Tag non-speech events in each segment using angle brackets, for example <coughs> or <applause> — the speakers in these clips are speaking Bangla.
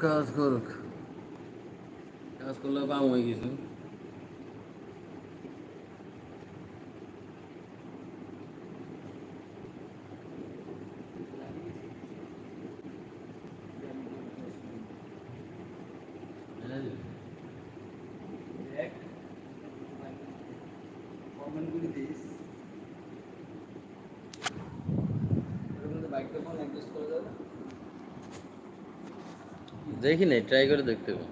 কাজ করুক। কাজ করলে বাম হয়ে গেছে দেখ কমেন্টগুলি দিস ওর মধ্যে বাইকটা ফোন অ্যাডজাস্ট করা যাবে দেখি নাই ট্রাই করে দেখতে হবে।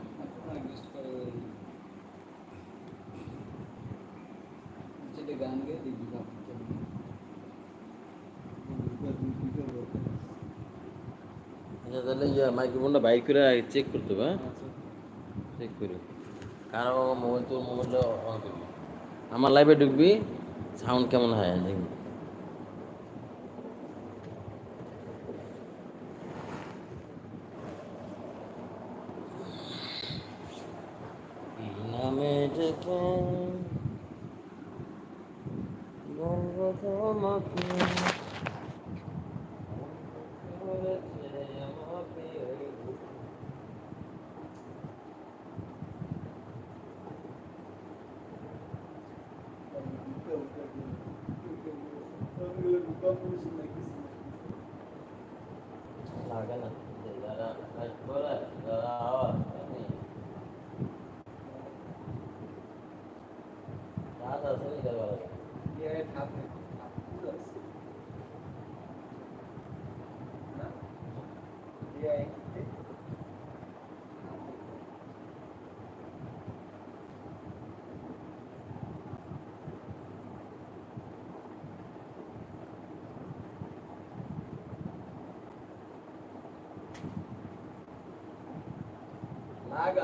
করা আচ্ছা তাহলে ইয়া মাইক্রোফোনটা বাইর করে চেক করতে হবে হ্যাঁ? চেক করি। কারণ মোবাইল, তোর মোবাইলটা অন করবি। আমার লাইভে ঢুকবি সাউন্ড কেমন হয়, দেখবি কি নামে ডেকে বলব তোমাকে করেছে আমাকে ওই লাগে না যে যারা কাজ করে যারা আওয়াজ জানি কাজ আছে নি যারা ইয়ে ঠাপ নেই ঠাপ পুরো আছে না ইয়ে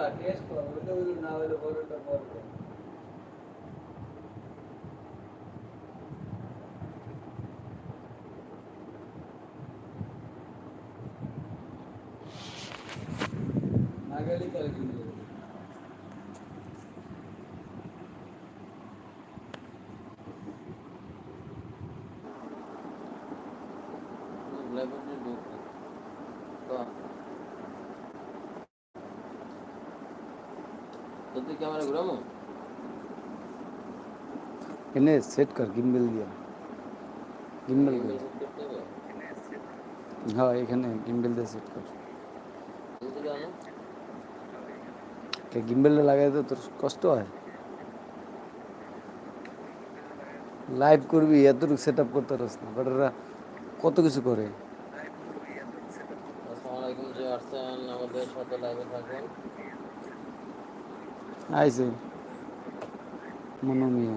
লাগা টেস্ট কর ওটা ওটা না হলে বড়টা বড়টা নাগালি করে কিন্তু লাইব্রেরি ঢুকবি তো তো তুই ক্যামেরা ঘুরামো এনে সেট কর গিম্বল দিয়া গিম্বল করতে হবে হ্যাঁ এখানে গিম্বল দিয়ে সেট কর এদিকে আনো গিম্বলটা লাগাই তো তোর কষ্ট হয় লাইভ করবি এতটুকু সেট আপ করতে পারস না বাট ওরা কত কিছু করে আসসালামু আলাইকুম যে আসছেন আমাদের সাথে লাইভে থাকুন আইসে মনোমিয়া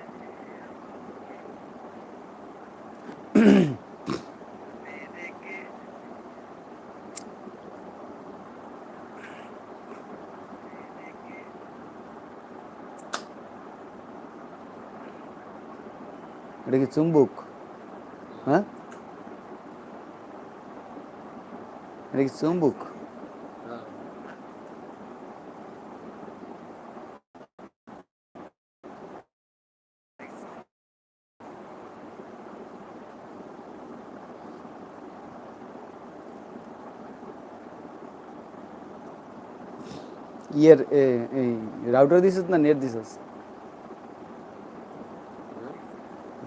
এটা কি চুম্বুক? হ্যাঁ? এটা কি চুম্বুক। ইয়ের এই রাউটার দিছিস না নেট দিছিস?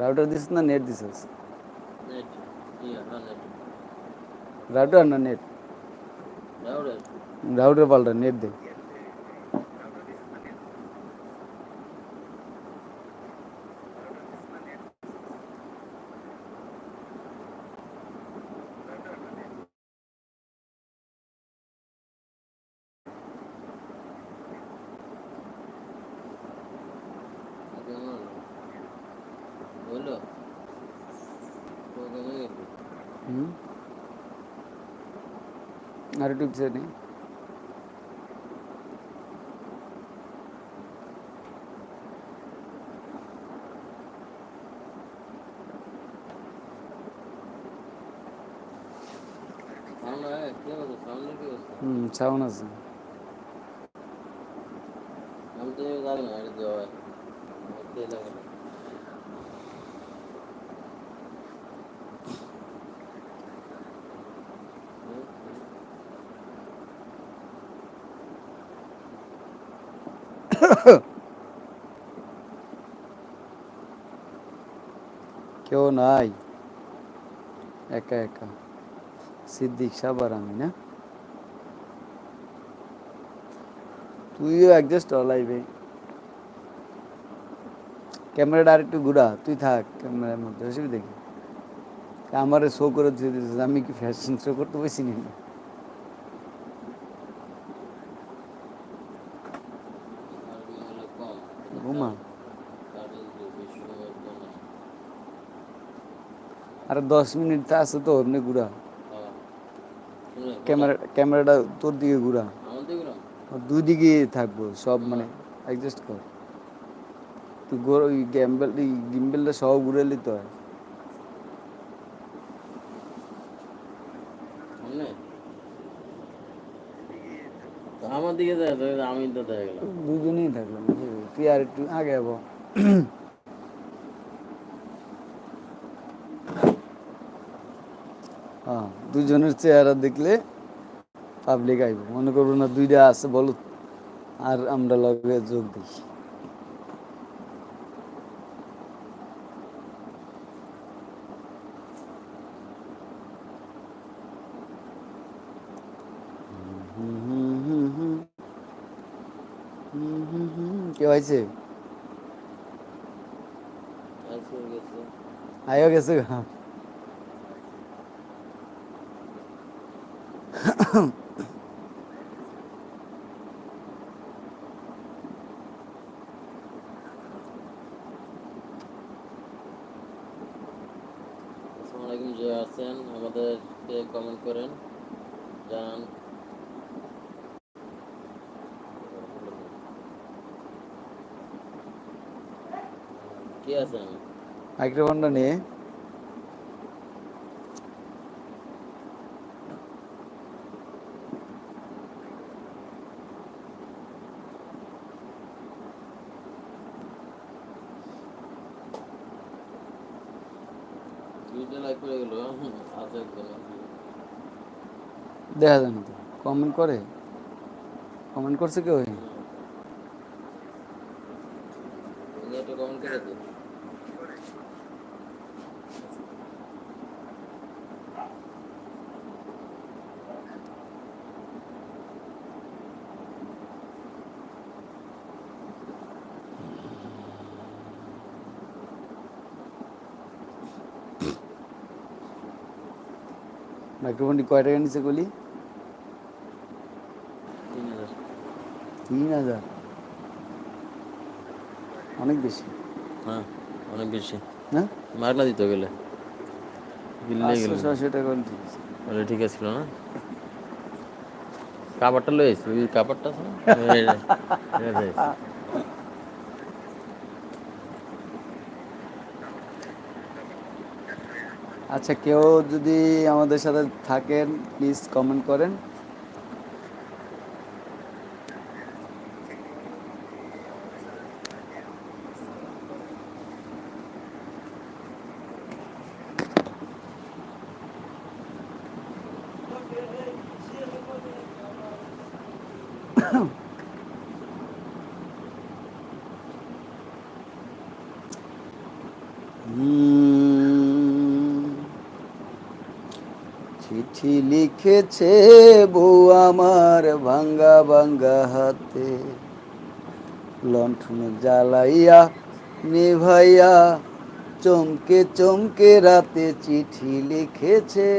রাউটার দিছিস না নেট দিছিস নেট ইয়া হ্যাঁ নেট রাউটার না নেট রাউডার রাউটার পাল্টা নেট দে বলল তো কমে গেল হুম আর একটু পিছিয়ে নে। সাউন্ড হয় কি অবস্থা সাউন্ডের কি অবস্থা হুম সাউন্ড আছে আমি তো জানি না এটা দেওয়া হয় তেল লাগে না হুম, হুম। <laughs> কেউ নাই। একা একা। সিদ্দিক সাহেব আর আমি, না? তুইও অ্যাডজাস্ট লাইভে ক্যামেরাটা আর একটু ঘুরা। তুই থাক, ক্যামেরার মধ্যে। অসুবিধা কি? আমারে শো করে দিয়ে আমি কি ফ্যাশন শো করতে বসি নি আর হলো কম ঘুমা তাহলে যে বেশি সময় তো না আর দশ মিনিট তো আছে তো এমনি ঘুরা। ক্যামেরা ক্যামেরাটা তোর দিকে ঘুরা। দুই দিকে থাকব সব মানে অ্যাডজাস্ট কর। তুই ওই গ্যাম্বেল গিম্বেলটা সব ঘুরে নিতে হয় তো আমার দিকে যায় আমি তো দেখা গেলাম। দুজনেই থাকলাম তুই আর একটু আগে যাব হ্যাঁ দুজনের চেহারা দেখলে পাবলিক আইব। মনে করব না দুইটা আছে বলো আর আমরা লগে যোগ দিই। কেউ আছে আজকে গেছে আয়ো গেছে গা। আসসালামু আলাইকুম যে আছেন আমাদেরকে কমেন্ট করেন জানান। কে আছেন? মাইক্রোফোনটা নিয়ে দুইটা লাইক করে গেল আছে একজন দেখা যায় না তো। কমেন্ট করে। কমেন্ট করছে কেউ? মাইক্রোফোনটি কয় টাকা নিচে গলি তিন হাজার তিন হাজার অনেক বেশি হ্যাঁ অনেক বেশি মাগনা দিতে গেলে দিল্লি গেলে ছশো টাকা ঠিক আছে বলে ঠিক আছিল না কাপড়টা ওই কাপড়টা আছে না? আচ্ছা কেউ যদি আমাদের সাথে থাকেন প্লিজ কমেন্ট করেন চিঠি লিখেছে বউ আমার ভাঙ্গা ভাঙ্গা হাতে। লণ্ঠন জ্বালাইয়া নিভাইয়া চমকে চমকে রাতে চিঠি লিখেছে।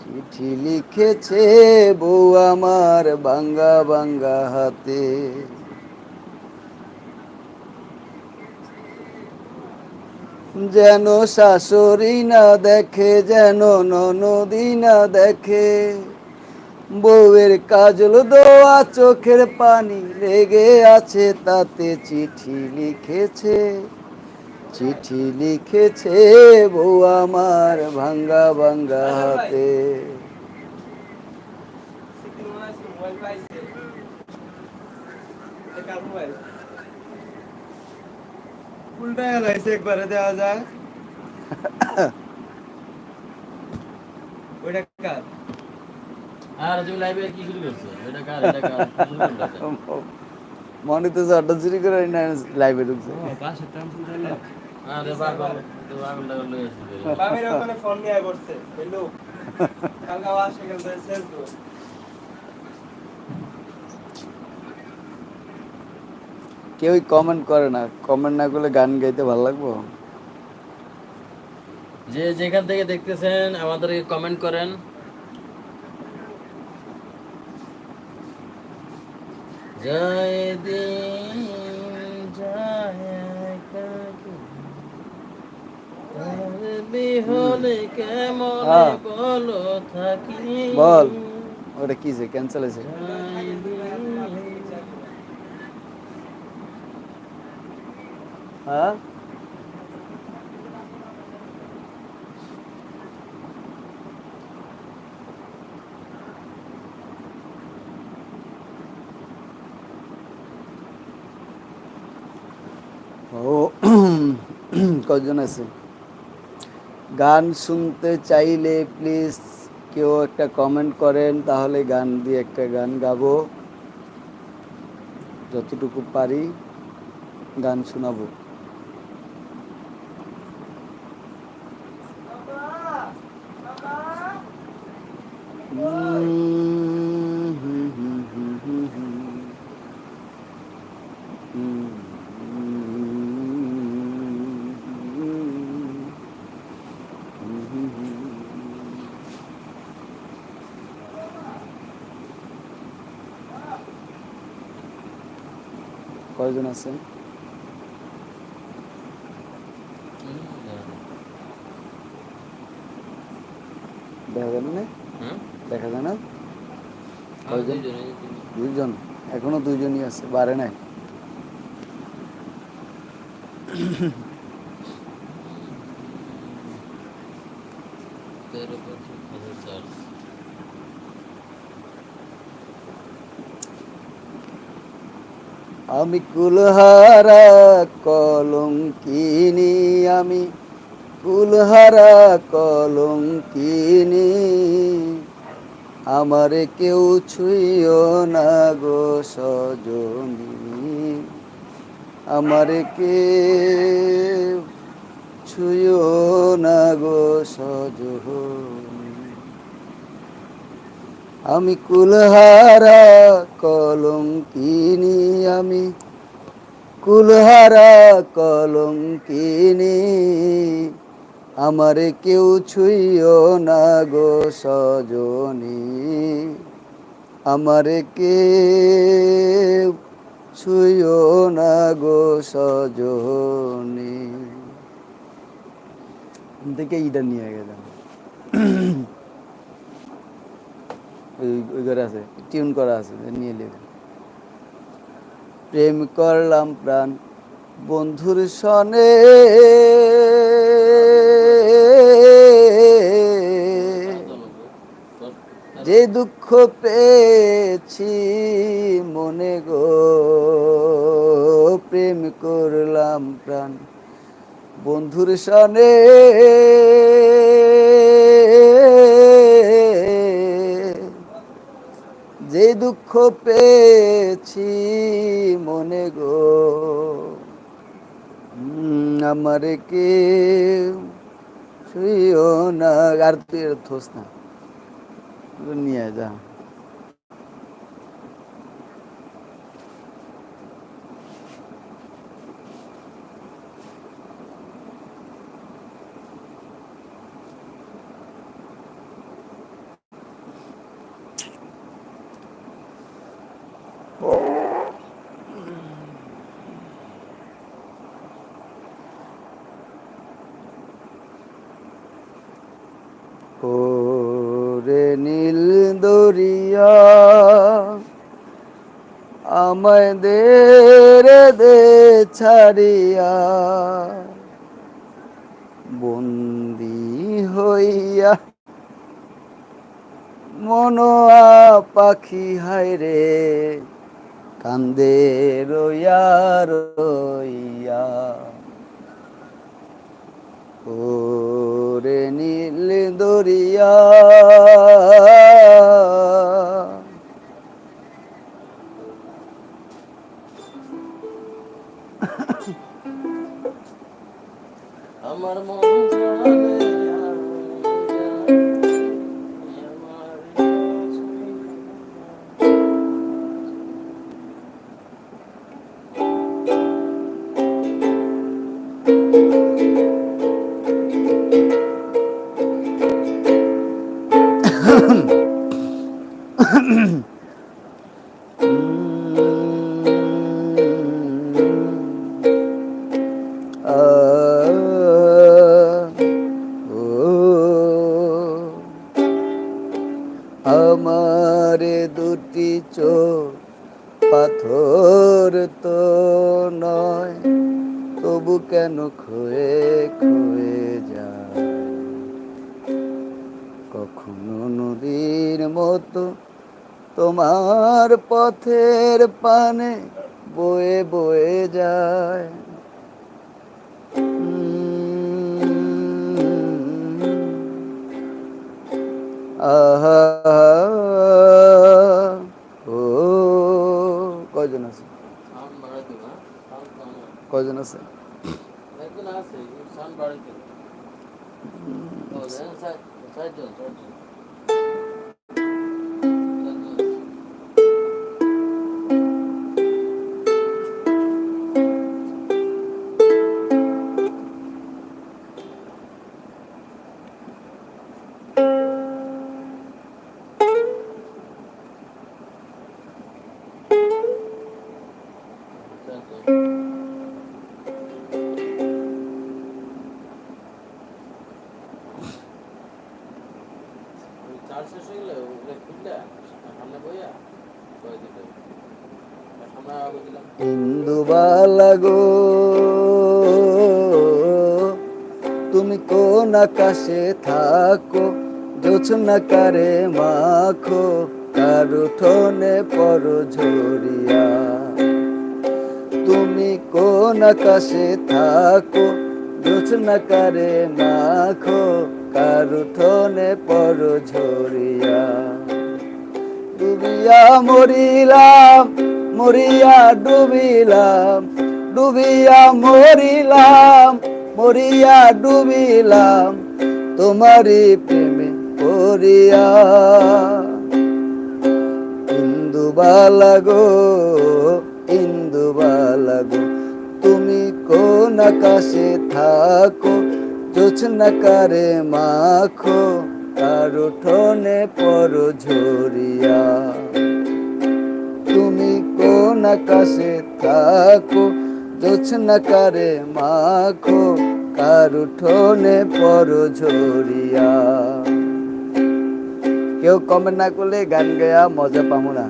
চিঠি লিখেছে বউ আমার ভাঙ্গা ভাঙ্গা হাতে। যেন শাশুড়ি না দেখে, যেন ননদি না দেখে। বউয়ের কাজল দোয়া চোখের পানি লেগে আছে, তাতে চিঠি লিখেছে। চিঠি লিখেছে বউ আমার ভাঙ্গা ভাঙ্গা হাতে। উল্টায় লাইছে একবারে দেওয়া যাক। <coughs> ওইটা কার? আর তুমি লাইভে কি শুরু করছ? এটা কার এটা কার? কি শুরু করল? <laughs> এটা? মনে তো আড্ডা চুরি করে না লাইভে ঢুকছে আরে ফোন নিয়ে করছে কালকে শেষ করো কেউই কমেন্ট করে না। কমেন্ট না করলে গান গাইতে ভালো লাগবো? যে যেখান থেকে দেখতেছেন আমাদেরকে কমেন্ট করেন। জয় দিন বল। ওটা কি যে? ক্যান্সেল হয়েছে জয় দিন হ্যাঁ? <clears throat> কজন আছে? গান শুনতে চাইলে প্লিজ কেউ একটা কমেন্ট করেন, তাহলে গান দিয়ে একটা গান গাবো। যতটুকু পারি গান শোনাবো। আছেন দেখা গেল না? দেখা যায় না? দুইজনে, এখনও দুইজনই আছে বাড়ে নাই? তেরো পঁচিশ হাজার চার আমি কুলহারা কলঙ্কিনি, আমি কুলহারা কলঙ্কিনি। আমারে কেউ ছুঁইও না গো সজনী। আমারে কেউ ছুঁইও না গো সজনী। আমি কুলহারা কলঙ্কিনি, আমি কুলহারা কলঙ্কিনি। আমারে কেউ ছুঁইও না গো সজনী। আমারে কেউ ছুঁইও না গো সজনী। থেকে ইটা নিয়ে গেলাম। ওই আছে টিউন করা আছে নিয়ে নেবে প্রেম করলাম প্রাণ বন্ধুর সনে। যে দুঃখ পেয়েছি মনে গো, প্রেম করলাম প্রাণ বন্ধুর সনে। যে দুঃখ পেয়েছি মনে গো। আমার কে শুইও না। আর তুই থোস না। নিয়ে যা। মনোয়া পাখি হায় রে। কান্দে রইয়া রইয়া। ওরে নীল দরিয়া। খুয়ে খুয়ে যায়। কখনো নদীর মতো তোমার পথের পানে বয়ে বয়ে যায়। আহা ও কয়জন আছে? কয়জন আছে একজন আছে সাউন্ড বাড়াই দিবা ও দেন সাইড সাইড জন সাইড জন চার কারে মাখো, কার উঠোনে পর ঝরিয়া। তুমি কোন আকাশে থাকো কারে মাখো, কার উঠোনে পর ডুবিয়া মরিলাম, মরিয়া ডুবিলাম, ডুবিয়া মরিলাম, মরিয়া ডুবিলাম, তোমারই প্রেমে পড়িয়া ইন্দুবালা গো ইন্দুবালা গো, তুমি কোন আকাশে থাকো জোছনা কারে মাখো, তার উঠোনে পর ঝরিয়া। তুমি কোন আকাশে থাকো জোছনা কারে মাখো কার উঠোনে পর ঝরিয়া। কেউ কমেন্ট না করলে গান গায়া মজা পাবো না।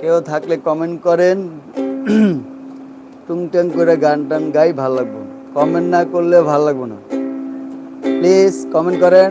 কেউ থাকলে কমেন্ট করেন। টুংটাং করে গান টান গাই, ভালো লাগবো। কমেন্ট না করলে ভালো লাগবো না। প্লিজ কমেন্ট করেন।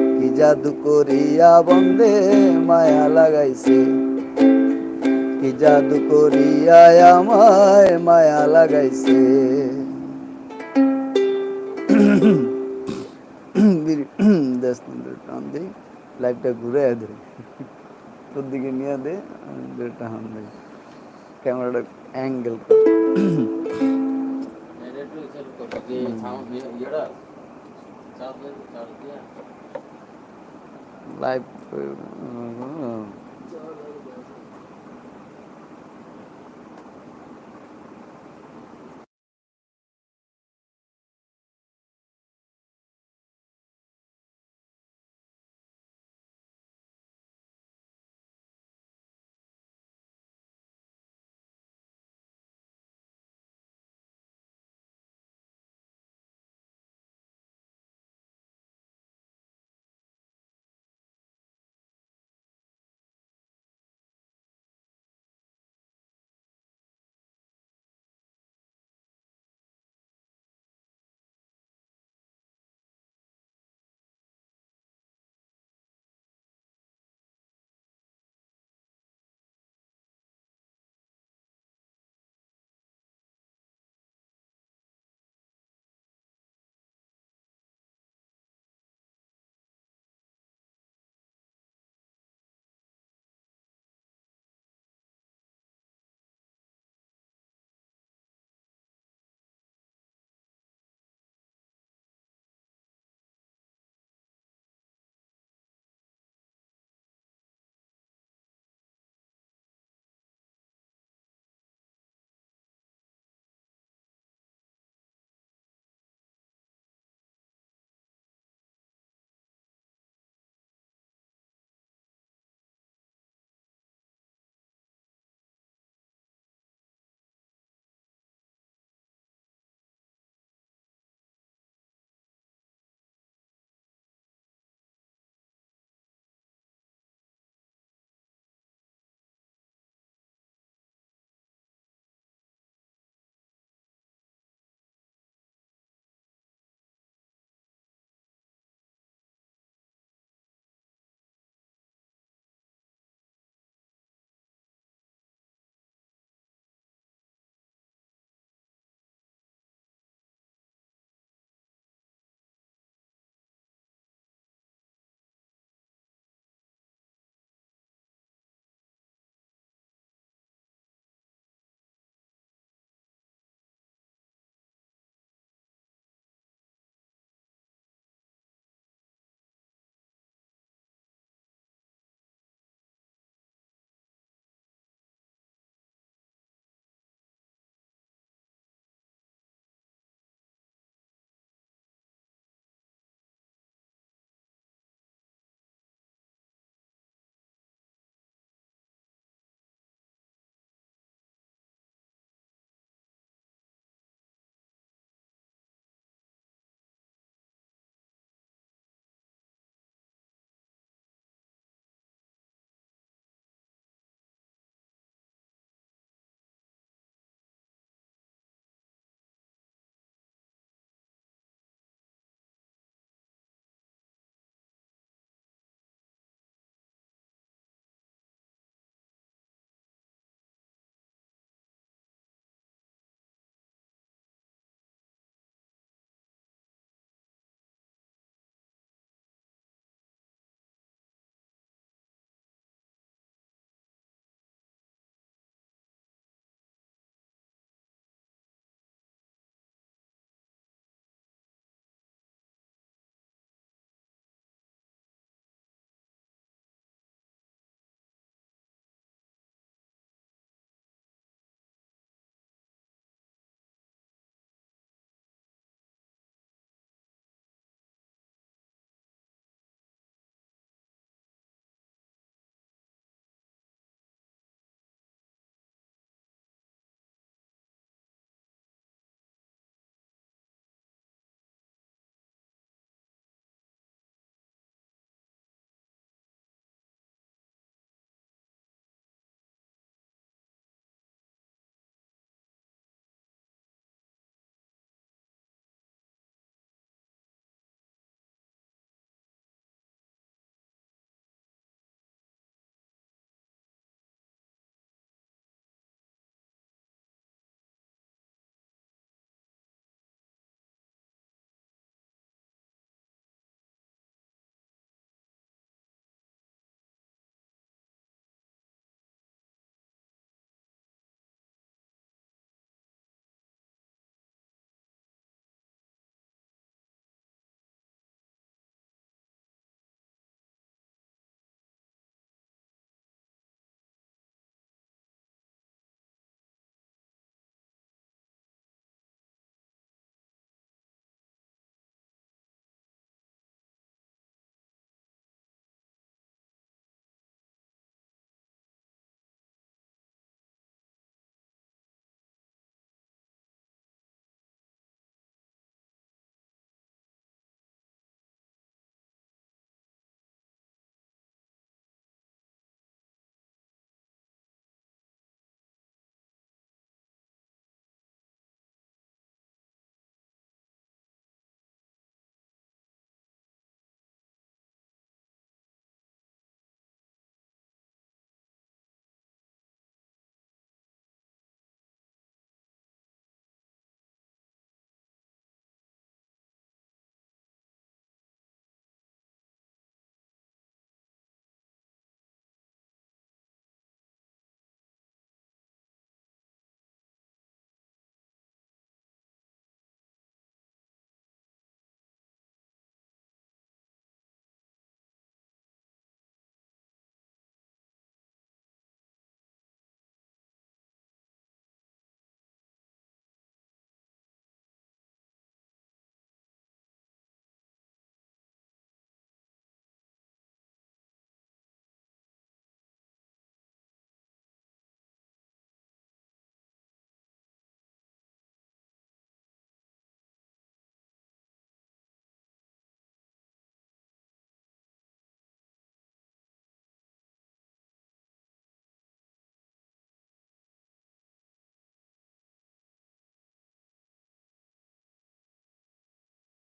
জাদু করিয়া বন্দে মায়া লাগাইছে। কি জাদু করিয়া আমায় মায়া লাগাইছে। দশ মিনিট টান দিই লাইফটা ঘুরে দে। তোর দিকে নিয়ে দে টান দিই। ক্যামেরাটা অ্যাঙ্গেল কর। live uh, mm-hmm.